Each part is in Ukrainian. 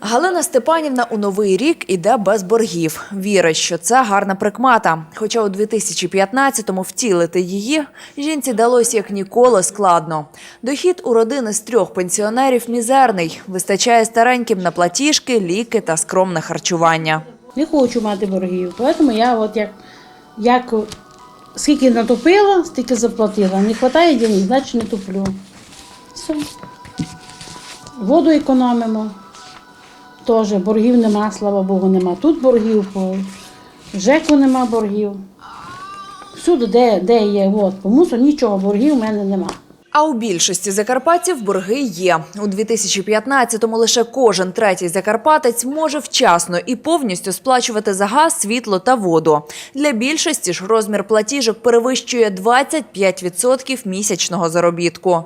Галина Степанівна у новий рік іде без боргів. Вірить, що це гарна прикмата. Хоча у 2015-му втілити її жінці далось як ніколи складно. Дохід у родини з трьох пенсіонерів мізерний. Вистачає стареньким на платіжки, ліки та скромне харчування. Не хочу мати боргів. Тому я от як, як скільки натопила, стільки заплатила. Не вистачає денег, значить не туплю. Все. Воду економимо. Теж боргів нема, слава Богу, нема. Тут боргів, по ЖЕКу нема боргів. Всюди, де, де є, от, по мусу нічого, боргів в мене нема. А у більшості закарпатців борги є. У 2015-му лише кожен третій закарпатець може вчасно і повністю сплачувати за газ, світло та воду. Для більшості ж розмір платіжок перевищує 25% місячного заробітку.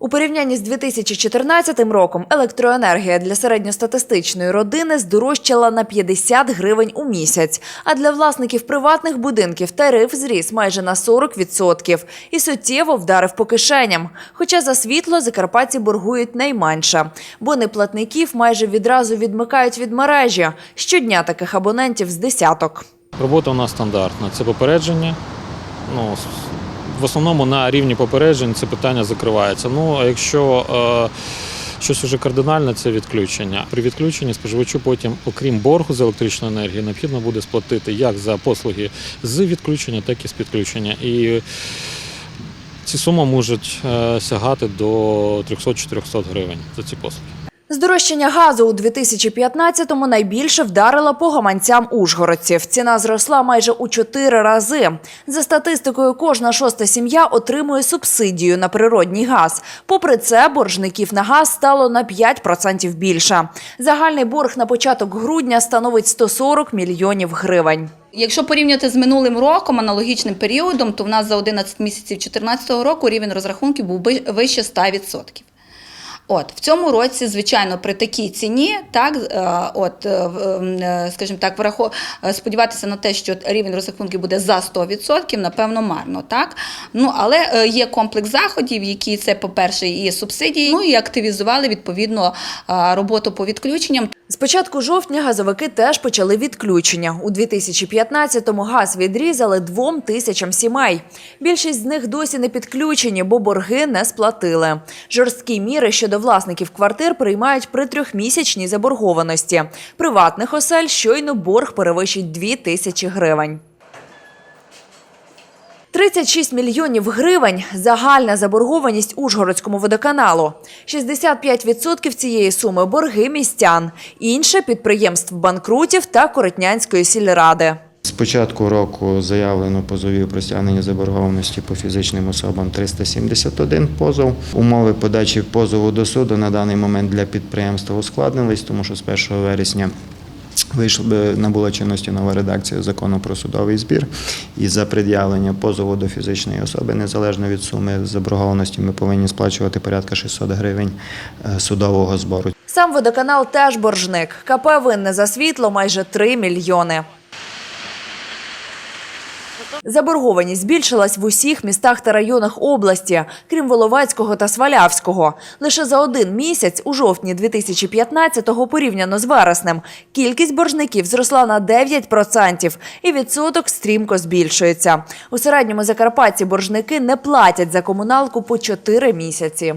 У порівнянні з 2014 роком електроенергія для середньостатистичної родини здорожчала на 50 гривень у місяць. А для власників приватних будинків тариф зріс майже на 40% і суттєво вдарив по кишеням. Хоча за світло закарпатці боргують найменше, бо неплатників майже відразу відмикають від мережі. Щодня таких абонентів з десяток. Робота у нас стандартна. Це попередження. Ну, в основному на рівні попереджень це питання закривається. Ну, а якщо е, щось уже кардинальне, це відключення. При відключенні споживачу потім, окрім боргу з електричної енергії, необхідно буде сплатити як за послуги з відключення, так і з підключення. І ці суми можуть е, сягати до 300-400 гривень за ці послуги. Здорожчання газу у 2015-му найбільше вдарило по гаманцям ужгородців. Ціна зросла майже у чотири рази. За статистикою, кожна шоста сім'я отримує субсидію на природній газ. Попри це, боржників на газ стало на 5% більше. Загальний борг на початок грудня становить 140 мільйонів гривень. Якщо порівняти з минулим роком, аналогічним періодом, то в нас за 11 місяців 2014 року рівень розрахунків був вище 100%. От в цьому році, звичайно, при такій ціні, так е, от е, е, скажімо так, врахо сподіватися на те, що рівень розрахунків буде за 100%, напевно, марно, так ну але є комплекс заходів, які це, по-перше, і субсидії, ну і активізували відповідно роботу по відключенням. З початку жовтня газовики теж почали відключення. У 2015-му газ відрізали двом тисячам сімей. Більшість з них досі не підключені, бо борги не сплатили. Жорсткі міри щодо власників квартир приймають при трьохмісячній заборгованості. Приватних осель щойно борг перевищить 2 тисячі гривень. 36 мільйонів гривень – загальна заборгованість Ужгородському водоканалу. 65% цієї суми – борги містян, інше – підприємств банкрутів та Коротнянської сільради. Початку року заявлено позовів про стягнення заборгованості по фізичним особам 371 позов. Умови подачі позову до суду на даний момент для підприємства ускладнились, тому що з 1 вересня вийшла набула чинності нова редакція закону про судовий збір. І за пред'явлення позову до фізичної особи, незалежно від суми заборгованості, ми повинні сплачувати порядка 600 гривень е, судового збору. Сам водоканал теж боржник. КП винне за світло майже 3 мільйони. Заборгованість збільшилась в усіх містах та районах області, крім Воловецького та Свалявського. Лише за один місяць, у жовтні 2015-го, порівняно з вереснем, кількість боржників зросла на 9% і відсоток стрімко збільшується. У середньому закарпатці боржники не платять за комуналку по 4 місяці.